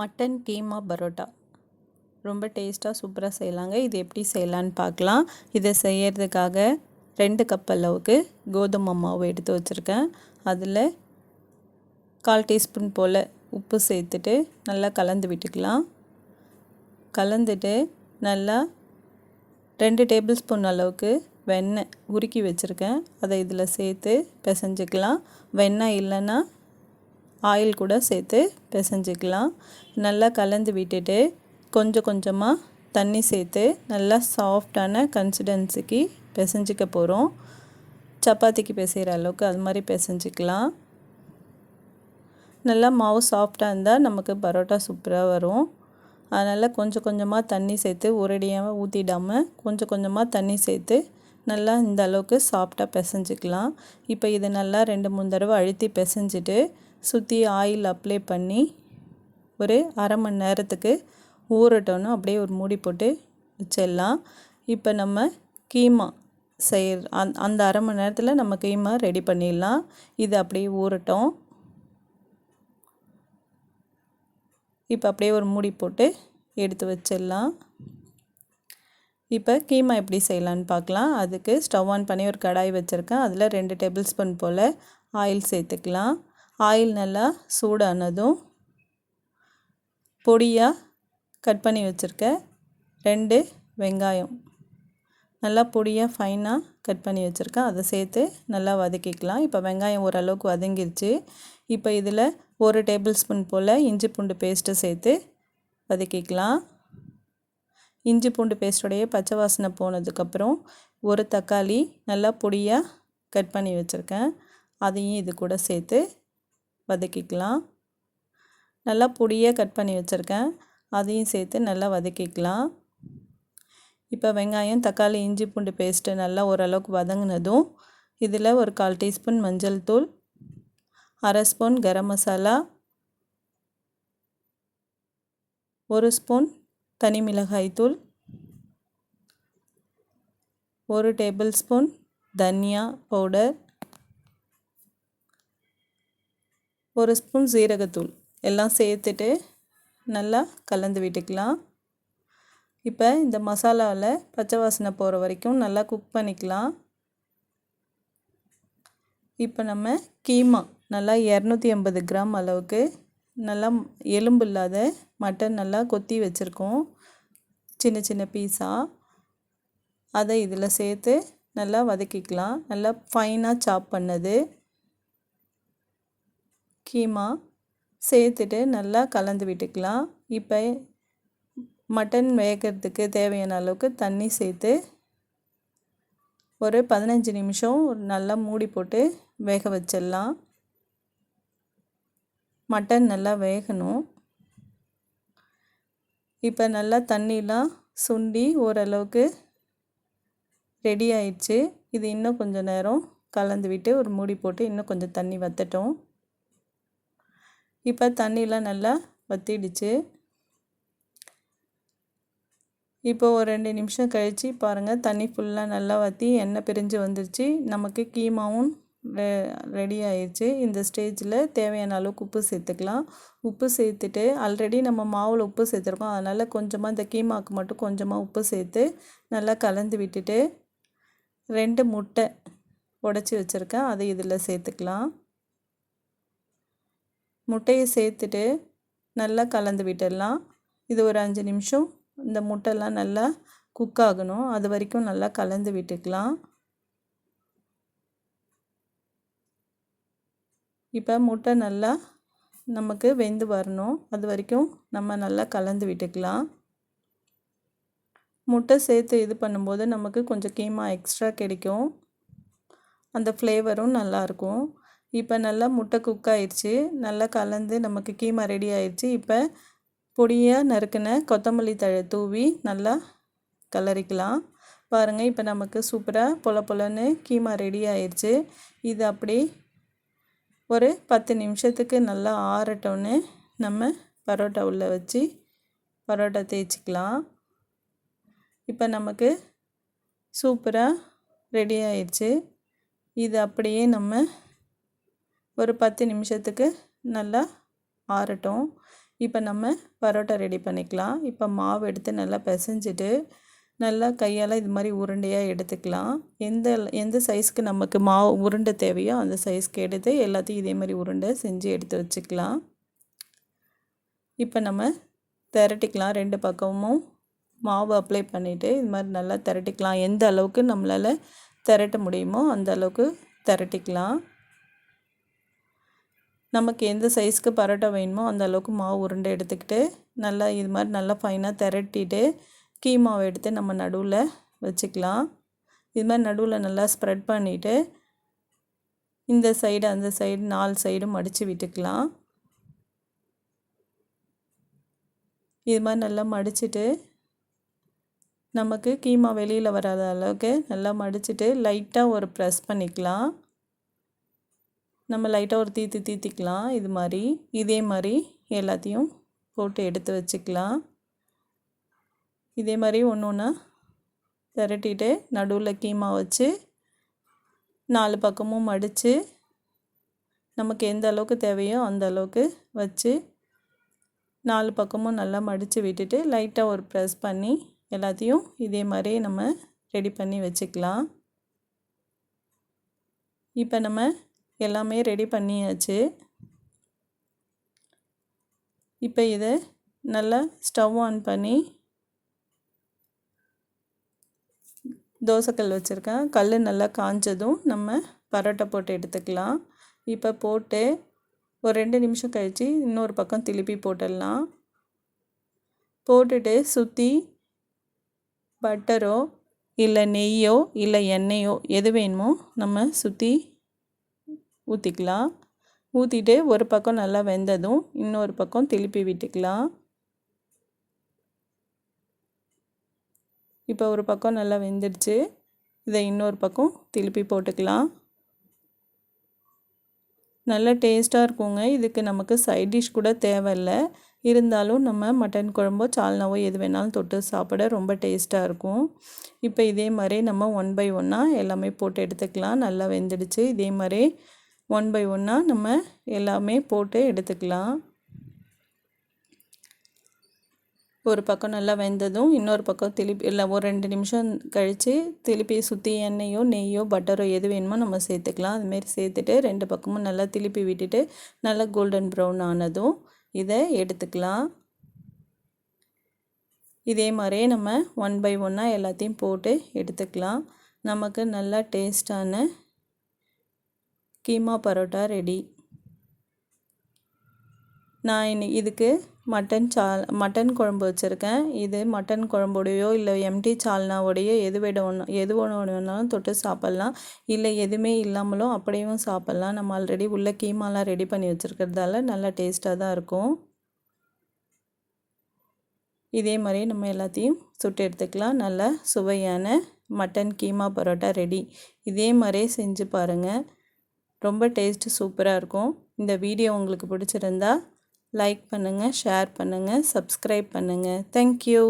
Mutton keema parotta. ரொம்ப டேஸ்ட்டாக சூப்பராக செய்யலாங்க. இது எப்படி செய்யலான்னு பார்க்கலாம். இதை செய்யறதுக்காக ரெண்டு கப் அளவுக்கு கோதுமை மாவு எடுத்து வச்சுருக்கேன். அதில் கால் டீஸ்பூன் போல் உப்பு சேர்த்துட்டு நல்லா கலந்து விட்டுக்கலாம். கலந்துட்டு நல்லா ரெண்டு டேபிள் ஸ்பூன் அளவுக்கு வெண்ணெய் உருக்கி வச்சுருக்கேன். அதை இதில் சேர்த்து பிசைஞ்சிக்கலாம். வெண்ணெய் இல்லைன்னா ஆயில் கூட சேர்த்து பிசைஞ்சிக்கலாம். நல்லா கலந்து விட்டுட்டு கொஞ்சம் கொஞ்சமாக தண்ணி சேர்த்து நல்லா சாஃப்டான கன்சிஸ்டன்சிக்கு பிசைஞ்சிக்க போகிறோம் சப்பாத்திக்கு பிசைகிற அளவுக்கு அது மாதிரி பிசைஞ்சிக்கலாம். நல்லா மாவு சாஃப்டாக இருந்தால் நமக்கு பரோட்டா சூப்பராக வரும். அதனால் கொஞ்சம் கொஞ்சமாக தண்ணி சேர்த்து ஒரடியாக ஊற்றிடாமல் கொஞ்சம் கொஞ்சமாக தண்ணி சேர்த்து நல்லா இந்த அளவுக்கு சாஃப்டாக பிசைஞ்சிக்கலாம். இப்போ இதை நல்லா ரெண்டு மூணு தடவை அழுத்தி பிசைஞ்சிட்டு சுற்றி ஆயில் அப்ளை பண்ணி ஒரு அரை மணி நேரத்துக்கு ஊறட்டோன்னு அப்படியே ஒரு மூடி போட்டு வச்சிடலாம். இப்போ நம்ம கீமா செய்ய அந் அந்த அரை மணி நேரத்தில் நம்ம கீமா ரெடி பண்ணிடலாம். இது அப்படியே ஊறட்டும். இப்போ அப்படியே ஒரு மூடி போட்டு எடுத்து வச்சிடலாம். இப்போ கீமா எப்படி செய்யலான்னு பார்க்கலாம். அதுக்கு ஸ்டவ் ஆன் பண்ணி ஒரு கடாய் வச்சுருக்கேன். அதில் ரெண்டு டேபிள் ஸ்பூன் போல் ஆயில் சேர்த்துக்கலாம். ஆயில் நல்லா சூடானதும் பொடியாக கட் பண்ணி வச்சுருக்க ரெண்டு வெங்காயம் நல்லா பொடியாக ஃபைனாக கட் பண்ணி வச்சுருக்கேன் அதை சேர்த்து நல்லா வதக்கிக்கலாம். இப்போ வெங்காயம் ஓரளவுக்கு வதங்கிருச்சு. இப்போ இதில் ஒரு டேபிள் ஸ்பூன் போல் இஞ்சி பூண்டு பேஸ்ட்டை சேர்த்து வதக்கிக்கலாம். இஞ்சி பூண்டு பேஸ்டோடைய பச்சை வாசனை போனதுக்கப்புறம் ஒரு தக்காளி நல்லா பொடியாக கட் பண்ணி வச்சுருக்கேன். அதையும் இது கூட சேர்த்து வதக்கிக்கலாம். நல்லா பொடியாக கட் பண்ணி வச்சுருக்கேன். அதையும் சேர்த்து நல்லா வதக்கிக்கலாம். இப்போ வெங்காயம் தக்காளி இஞ்சி பூண்டு பேஸ்ட்டு நல்லா ஓரளவுக்கு வதங்கினதும் இதில் ஒரு கால் டீஸ்பூன் மஞ்சள் தூள் அரை ஸ்பூன் கரம் மசாலா ஒரு ஸ்பூன் தனி மிளகாய் தூள் ஒரு டேபிள் ஸ்பூன் தனியா பவுடர் ஒரு ஸ்பூன் சீரகத்தூள் எல்லாம் சேர்த்துட்டு நல்லா கலந்து விட்டுக்கலாம். இப்போ இந்த மசாலாவில் பச்சை வாசனை போகிற வரைக்கும் நல்லா குக் பண்ணிக்கலாம். இப்போ நம்ம கீமா நல்லா இரநூத்தி ஐம்பது கிராம் அளவுக்கு நல்லா எலும்பு இல்லாத மட்டன் நல்லா கொத்தி வச்சுருக்கோம். சின்ன சின்ன பீஸாக அதை இதில் சேர்த்து நல்லா வதக்கிக்கலாம். நல்லா ஃபைனாக சாப் பண்ணது. கீமா சேர்த்துட்டு நல்லா கலந்து விட்டுக்கலாம். இப்போ மட்டன் வேகிறதுக்கு தேவையான அளவுக்கு தண்ணி சேர்த்து ஒரு பதினஞ்சு நிமிஷம் நல்லா மூடி போட்டு வேக வச்சிடலாம். மட்டன் நல்லா வேகணும். இப்போ நல்லா தண்ணிலாம் சுண்டி ஓரளவுக்கு ரெடி ஆயிடுச்சு. இது இன்னும் கொஞ்சம் நேரம் கலந்து விட்டு ஒரு மூடி போட்டு இன்னும் கொஞ்சம் தண்ணி வத்தட்டும். இப்போ தண்ணியெலாம் நல்லா வற்றிடுச்சு இப்போ ஒரு ரெண்டு நிமிஷம் கழித்து பாருங்கள் தண்ணி ஃபுல்லாக நல்லா வற்றி எண்ணெய் பிரிஞ்சு வந்துருச்சு. நமக்கு கீமாவும் ரெ ரெடி ஆயிடுச்சு இந்த ஸ்டேஜில் தேவையான அளவுக்கு உப்பு சேர்த்துக்கலாம். உப்பு சேர்த்துட்டு ஆல்ரெடி நம்ம மாவில் உப்பு சேர்த்துருக்கோம். அதனால் கொஞ்சமாக இந்த கீமாவுக்கு மட்டும் கொஞ்சமாக உப்பு சேர்த்து நல்லா கலந்து விட்டுட்டு ரெண்டு முட்டை உடச்சி வச்சுருக்கேன். அதை இதில் சேர்த்துக்கலாம். முட்டையை சேர்த்துட்டு நல்லா கலந்து விட்டுடலாம். இது ஒரு அஞ்சு நிமிஷம் இந்த முட்டைலாம் நல்லா குக் ஆகணும். அது வரைக்கும் நல்லா கலந்து விட்டுக்கலாம். இப்போ முட்டை நல்லா நமக்கு வெந்து வரணும். அது வரைக்கும் நம்ம நல்லா கலந்து விட்டுக்கலாம். முட்டை சேர்த்து இது பண்ணும்போது நமக்கு கொஞ்சம் கீமா எக்ஸ்ட்ரா கிடைக்கும். அந்த ஃப்ளேவரும் நல்லாயிருக்கும் இப்போ நல்லா முட்டை குக் ஆயிடுச்சு நல்லா கலந்து நமக்கு கீமா ரெடி ஆயிடுச்சு இப்போ பொடியாக நறுக்கின கொத்தமல்லி தழை தூவி நல்லா கலரிக்கலாம். பாருங்கள் இப்போ நமக்கு சூப்பராக பொல பொலன்னு கீமா ரெடி ஆயிடுச்சு இது அப்படி ஒரு பத்து நிமிஷத்துக்கு நல்லா ஆறட்டோன்னு நம்ம பரோட்டா உள்ளே வச்சு பரோட்டா தேய்ச்சிக்கலாம். இப்போ நமக்கு சூப்பராக ரெடி ஆயிடுச்சு இது அப்படியே நம்ம ஒரு பத்து நிமிஷத்துக்கு நல்லா ஆறட்டும். இப்போ நம்ம பரோட்டா ரெடி பண்ணிக்கலாம். இப்போ மாவு எடுத்து நல்லா பிசைஞ்சிட்டு நல்லா கையால் இது மாதிரி உருண்டையாக எடுத்துக்கலாம். எந்த எந்த சைஸ்க்கு நமக்கு மாவு உருண்டை தேவையோ அந்த சைஸ்க்கு எடுத்து எல்லாத்தையும் இதே மாதிரி உருண்டை செஞ்சு எடுத்து வச்சுக்கலாம். இப்போ நம்ம திரட்டிக்கலாம். ரெண்டு பக்கமும் மாவு அப்ளை பண்ணிவிட்டு இது மாதிரி நல்லா திரட்டிக்கலாம். எந்த அளவுக்கு நம்மளால் திரட்ட முடியுமோ அந்த அளவுக்கு திரட்டிக்கலாம். நமக்கு எந்த சைஸ்க்கு பரோட்டா வேணுமோ அந்த அளவுக்கு மாவு உருண்டை எடுத்துக்கிட்டு நல்லா இது மாதிரி நல்லா ஃபைனாக திரட்டிட்டு கீமாவை எடுத்து நம்ம நடுவில் வச்சுக்கலாம். இது மாதிரி நடுவில் நல்லா ஸ்ப்ரெட் பண்ணிவிட்டு இந்த சைடு அந்த சைடு நாலு சைடும் மடித்து விட்டுக்கலாம். இது மாதிரி நல்லா மடிச்சுட்டு நமக்கு கீமா வெளியில் வராத அளவுக்கு நல்லா மடிச்சுட்டு லைட்டாக ஒரு ப்ரெஸ் பண்ணிக்கலாம். நம்ம லைட்டாக ஒரு தீத்து தீத்திக்கலாம் இது மாதிரி இதே மாதிரி எல்லாத்தையும் போட்டு எடுத்து வச்சுக்கலாம். இதே மாதிரி ஒன்று ஒன்றா திரட்டிட்டு நடுவில் கீமா வச்சு நாலு பக்கமும் மடித்து நமக்கு எந்த அளவுக்கு தேவையோ அந்த அளவுக்கு வச்சு நாலு பக்கமும் நல்லா மடித்து விட்டுட்டு லைட்டாக ஒரு ப்ரெஸ் பண்ணி எல்லாத்தையும் இதே மாதிரி நம்ம ரெடி பண்ணி வச்சுக்கலாம். இப்போ நம்ம எல்லாமே ரெடி பண்ணியாச்சு. இப்போ இதை நல்லா ஸ்டவ் ஆன் பண்ணி தோசைக்கல் வச்சுருக்கேன். கல் நல்லா காஞ்சதும் நம்ம பரோட்டா போட்டு எடுத்துக்கலாம். இப்போ போட்டு ஒரு ரெண்டு நிமிஷம் கழித்து இன்னொரு பக்கம் திருப்பி போட்டுடலாம். போட்டுட்டு சுற்றி பட்டரோ இல்லை நெய்யோ இல்லை எண்ணெயோ எது வேணுமோ நம்ம சுற்றி ஊற்றிக்கலாம் ஊற்றிட்டு ஒரு பக்கம் நல்லா வெந்ததும் இன்னொரு பக்கம் திருப்பி விட்டுக்கலாம். இப்போ ஒரு பக்கம் நல்லா வெந்துடுச்சு. இதை இன்னொரு பக்கம் திருப்பி போட்டுக்கலாம். நல்ல டேஸ்ட்டாக இருக்குங்க. இதுக்கு நமக்கு சைட் டிஷ் கூட தேவையில்லை. இருந்தாலும் நம்ம மட்டன் குழம்போ சால்னாவோ எது வேணாலும் தொட்டு சாப்பிட ரொம்ப டேஸ்ட்டாக இருக்கும். இப்போ இதே மாதிரி நம்ம ஒன் பை ஒன்னாக எல்லாமே போட்டு எடுத்துக்கலாம். நல்லா வெந்துடுச்சு. இதே மாதிரி ஒன் பை ஒன்னாக நம்ம எல்லாமே போட்டு எடுத்துக்கலாம். ஒரு பக்கம் நல்லா வெந்ததும் இன்னொரு பக்கம் திருப்பி இல்லை ஒரு ரெண்டு நிமிஷம் கழித்து திருப்பி சுற்றி எண்ணெயோ நெய்யோ பட்டரோ எது வேணுமோ நம்ம சேர்த்துக்கலாம். அதுமாரி சேர்த்துட்டு ரெண்டு பக்கமும் நல்லா திருப்பி விட்டுட்டு நல்லா கோல்டன் ப்ரௌன் ஆனதும் இதை எடுத்துக்கலாம். இதே மாதிரியே நம்ம ஒன் பை ஒன்னாக எல்லாத்தையும் போட்டு எடுத்துக்கலாம். நமக்கு நல்லா டேஸ்டான கீமா பரோட்டா ரெடி. நான் இன்னி இதுக்கு மட்டன் சால் மட்டன் குழம்பு வச்சுருக்கேன். இது மட்டன் குழம்புடையோ இல்லை எம்டி சால்னாவோடையோ எது விட ஒன்று எது ஒன்று வேணாலும் தொட்டு சாப்பிட்லாம். இல்லை எதுவுமே இல்லாமலும் அப்படியும் சாப்பிட்லாம். நம்ம ஆல்ரெடி உள்ள கீமாலாம் ரெடி பண்ணி வச்சுருக்கிறதால நல்லா டேஸ்ட்டாக தான் இருக்கும். இதே மாதிரி நம்ம எல்லாத்தையும் சுட்டு எடுத்துக்கலாம். நல்லா சுவையான மட்டன் கீமா பரோட்டா ரெடி. இதே மாதிரியே செஞ்சு பாருங்கள் ரொம்ப டேஸ்ட்டு சூப்பராக இருக்கும். இந்த வீடியோ உங்களுக்கு பிடிச்சிருந்தா லைக் பண்ணுங்கள் ஷேர் பண்ணுங்கள் சப்ஸ்கிரைப் பண்ணுங்கள் தேங்க்யூ